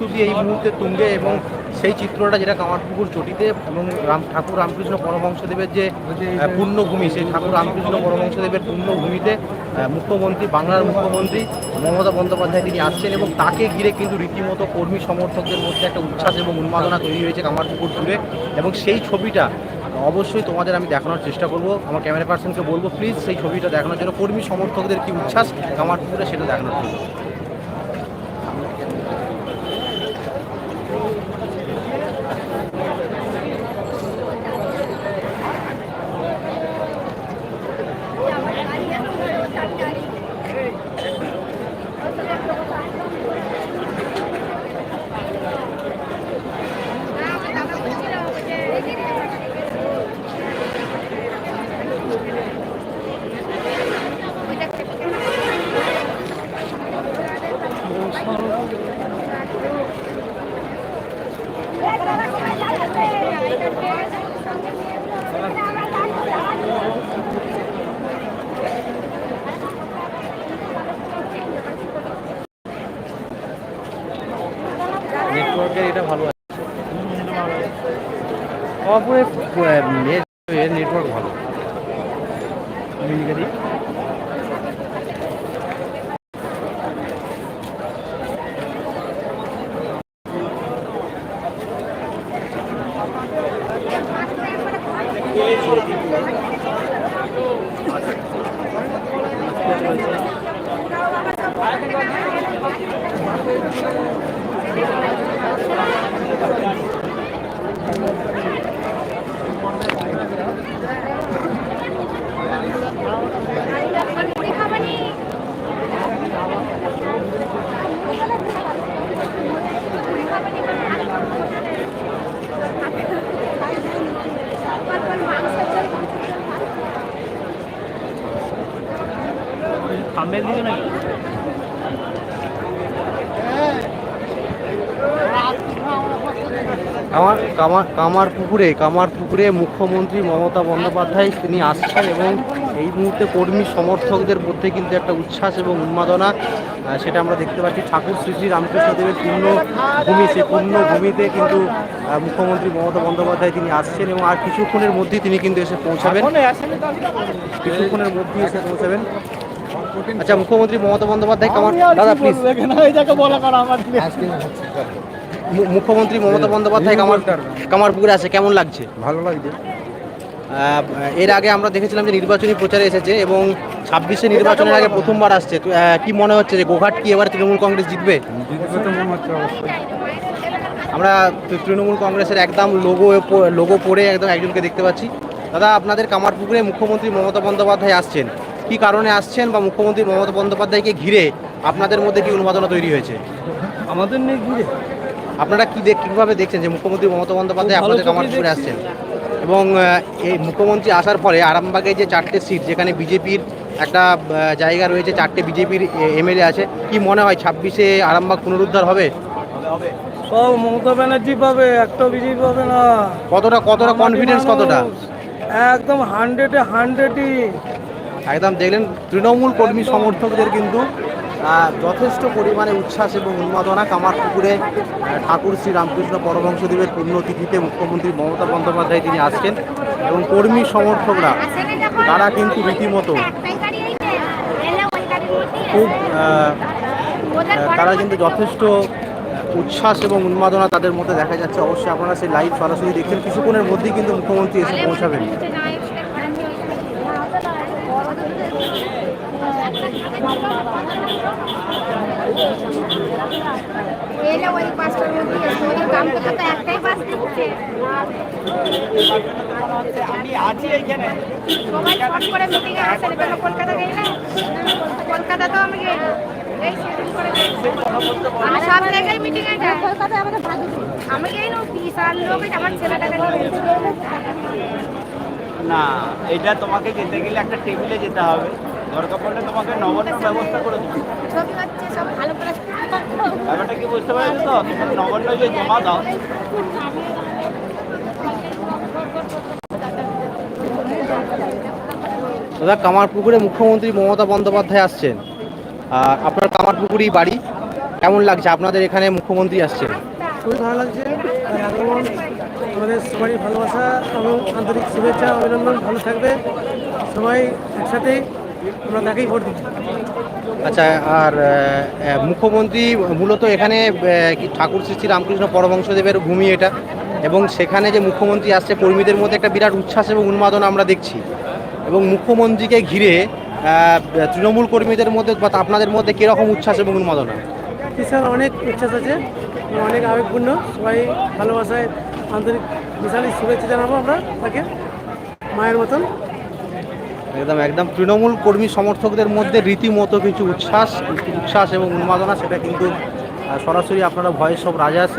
প্রস্তুতি এই মুহূর্তে তুঙ্গে এবং সেই চিত্রটা যেটা কামারপুকুর চটিতে এবং রাম, ঠাকুর রামকৃষ্ণ পরমহংসদেবের যে পূর্ণভূমি সেই ঠাকুর রামকৃষ্ণ পরমহংসদেবের পূর্ণভূমিতে মুখ্যমন্ত্রী, বাংলার মুখ্যমন্ত্রী মমতা বন্দ্যোপাধ্যায় তিনি আসছেন এবং তাকে ঘিরে কিন্তু রীতিমতো কর্মী সমর্থকদের মধ্যে একটা উচ্ছ্বাস এবং উন্মাদনা তৈরি হয়েছে কামারপুকুর জুড়ে। এবং সেই ছবিটা অবশ্যই তোমাদের আমি দেখানোর চেষ্টা করব। আমার ক্যামেরা পার্সনকে বলব প্লিজ সেই ছবিটা দেখানোর জন্য কর্মী সমর্থকদের কি উচ্ছ্বাস, কামারপুকুরে সেটা দেখানোর জন্য। নেটওয়ার্কের এটা ভালো আছে। অপরের নেটওয়ার্ক ভালো। মিনিকারি নাকি কামার কামার পুকুরে কামার পুকুরে মুখ্যমন্ত্রী মমতা বন্দ্যোপাধ্যায় তিনি আসছেন এবং এই মুহূর্তে কর্মী সমর্থকদের মধ্যে কিন্তু একটা উচ্ছ্বাস এবং উন্মাদনা সেটা আমরা দেখতে পাচ্ছি। ঠাকুর শ্রী শ্রী রামকৃষ্ণদেবের পূর্ণ ভূমি সেই পূর্ণভূমিতে কিন্তু মুখ্যমন্ত্রী মমতা বন্দ্যোপাধ্যায় তিনি আসছেন এবং আর কিছুক্ষণের মধ্যেই তিনি কিন্তু এসে পৌঁছাবেন। কিছুক্ষণের মধ্যেই এসে পৌঁছাবেন। আচ্ছা মুখ্যমন্ত্রী মমতা বন্দ্যোপাধ্যায় কামার দাদা প্লিজ মুখ্যমন্ত্রী মমতা বন্দ্যোপাধ্যায় কামার কামারপুকুরে আছে কেমন লাগছে? ভালো লাগছে। এর আগে আমরা দেখেছিলাম যে নির্বাচনী প্রচারে এসেছে এবং ছাব্বিশে নির্বাচনের আগে প্রথমবার আসছে। কি মনে হচ্ছে যে গোঘাট কি এবার তৃণমূল কংগ্রেস জিতবে? আমরা তৃণমূল কংগ্রেসের একদম লোগো লোগো পরে একদম একজনকে দেখতে পাচ্ছি। দাদা আপনাদের কামারপুকুরে মুখ্যমন্ত্রী মমতা বন্দ্যোপাধ্যায় আসছেন। কি কারণে আসছেন বা মুখ্যমন্ত্রী মমতা বন্দ্যোপাধ্যায়কে ঘিরে আপনাদের মধ্যে কি উন্মাদনা তৈরি হয়েছে? আমাদের নিয়ে ঘিরে। আপনারা কি দেখ কীভাবে দেখছেন যে মুখ্যমন্ত্রী মমতা বন্দ্যোপাধ্যায় আপনাদের কামারপুকুরে দেখছি। আসছেন? এবং এই মুখ্যমন্ত্রী আসার পরে আরামবাগে যে চারটে সিট যেখানে বিজেপির একটা জায়গা রয়েছে চারটে বিজেপির এমএলএ আছে কি মনে হয় ছাব্বিশে আরামবাগ পুনরুদ্ধার হবে? সব মমতা ব্যানার্জি পাবে একটা বিজেপি পাবে না। কতটা কতটা কনফিডেন্স কতটা? একদম হান্ড্রেডে হান্ড্রেডই একদম দেখলেন তৃণমূল কর্মী সমর্থকদের কিন্তু যথেষ্ট পরিমাণে উচ্ছ্বাস এবং উন্মাদনা কামারপুকুরে ঠাকুর শ্রী রামকৃষ্ণ পরমহংসদেবের পুণ্যতিথিতে মুখ্যমন্ত্রী মমতা বন্দ্যোপাধ্যায় তিনি আসছেন এবং কর্মী সমর্থকরা, তারা কিন্তু রীতিমতো খুব তারা কিন্তু যথেষ্ট উচ্ছ্বাস এবং উন্মাদনা তাদের মধ্যে দেখা যাচ্ছে। অবশ্যই আপনারা সেই লাইভ সরাসরি দেখছেন। কিছুক্ষণের মধ্যেই কিন্তু মুখ্যমন্ত্রী এসে পৌঁছাবেন। এলে ওই পাঁচটার মধ্যে ওদের কাম করতে তো একটাই বাস দিচ্ছে সবাই ফোন করে মিটিং এ আসেন কেন? কলকাতা গেলে? কলকাতা তো আমি এই। আমি সব জায়গায় মিটিং এ যাই কলকাতায় আমাদের আমি না বিশাল লোক আমার ছেলেটাকে নিয়ে না এটা তোমাকে যেতে গেলে একটা টেবিলে যেতে হবে। দরকার পড়লে তোমাকে নবান্ন ব্যবস্থা করে দেবো। ব্যাপারটা কি বুঝতে পারছ তো? তুমি নবান্ন যে জমা দাও। দাদা কামারপুকুরে মুখ্যমন্ত্রী মমতা বন্দ্যোপাধ্যায় আসছেন। আর আপনার কামারপুকুরেই বাড়ি। কেমন লাগছে? আপনাদের এখানে মুখ্যমন্ত্রী আসছেন। খুবই ভালো লাগছে। আর আমাদের সবারই ভালোবাসা এবং আন্তরিক শুভেচ্ছা অভিনন্দন। ভালো থাকবে। সবাই একসাথে আমরা তাকেই ভোট দিচ্ছি। আচ্ছা আর মুখ্যমন্ত্রী মূলত এখানে কি ঠাকুর শ্রী শ্রী রামকৃষ্ণ পরমহংসদেবের ভূমি এটা। এবং সেখানে যে মুখ্যমন্ত্রী আসছে কর্মীদের মধ্যে একটা বিরাট উচ্ছ্বাস এবং উন্মাদনা আমরা দেখছি। এবং মুখ্যমন্ত্রীকে ঘিরে তৃণমূল কর্মীদের মধ্যে বা আপনাদের মধ্যে কীরকম উচ্ছ্বাস এবং উন্মাদনা? বিশাল অনেক উচ্ছ্বাস আছে অনেক আবেগপূর্ণ। সবাই ভালোবাসায় আন্তরিক বিশালই শুভেচ্ছা জানাব আমরা তাকে, মায়ের মতন। একদম একদম। তৃণমূল কর্মী সমর্থকদের মধ্যে রীতিমতো কিছু উচ্ছ্বাস উচ্ছ্বাস এবং উন্মাদনা, সেটা কিন্তু সরাসরি আপনারা ভয়েস অফ রাজাস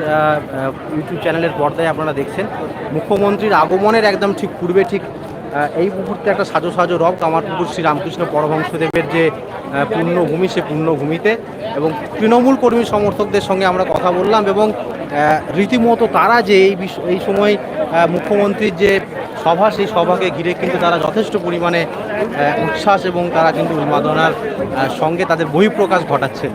ইউটিউব চ্যানেলের পর্দায় আপনারা দেখছেন। মুখ্যমন্ত্রীর আগমনের একদম ঠিক পূর্বে ঠিক এই মুহূর্তে একটা সাজো সাজো রব কামারপুকুর শ্রী রামকৃষ্ণ পরমহংসদেবের যে পুণ্যভূমি সে পুণ্যভূমিতে এবং তৃণমূল কর্মী সমর্থকদের সঙ্গে আমরা কথা বললাম এবং রীতিমতো তারা যে এই এই সময় মুখ্যমন্ত্রীর যে সভা, সেই সভাকে ঘিরে কিন্তু তারা যথেষ্ট পরিমাণে উচ্ছ্বাস এবং তারা কিন্তু উন্মাদনার সঙ্গে তাদের বহিঃপ্রকাশ ঘটাচ্ছেন।